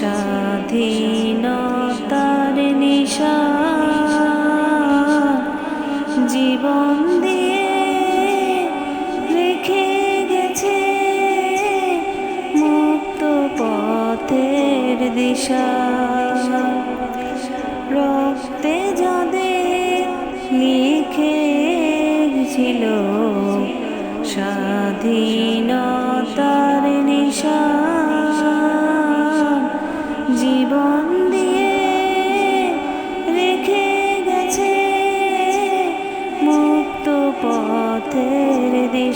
স্বাধীনতার নিশা জীবন দিয়ে রেখে গেছে মুক্ত পথের দিশা। রক্তে যাদের লিখেছিল স্বাধীনতার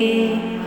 দে না যে মাটির বুকে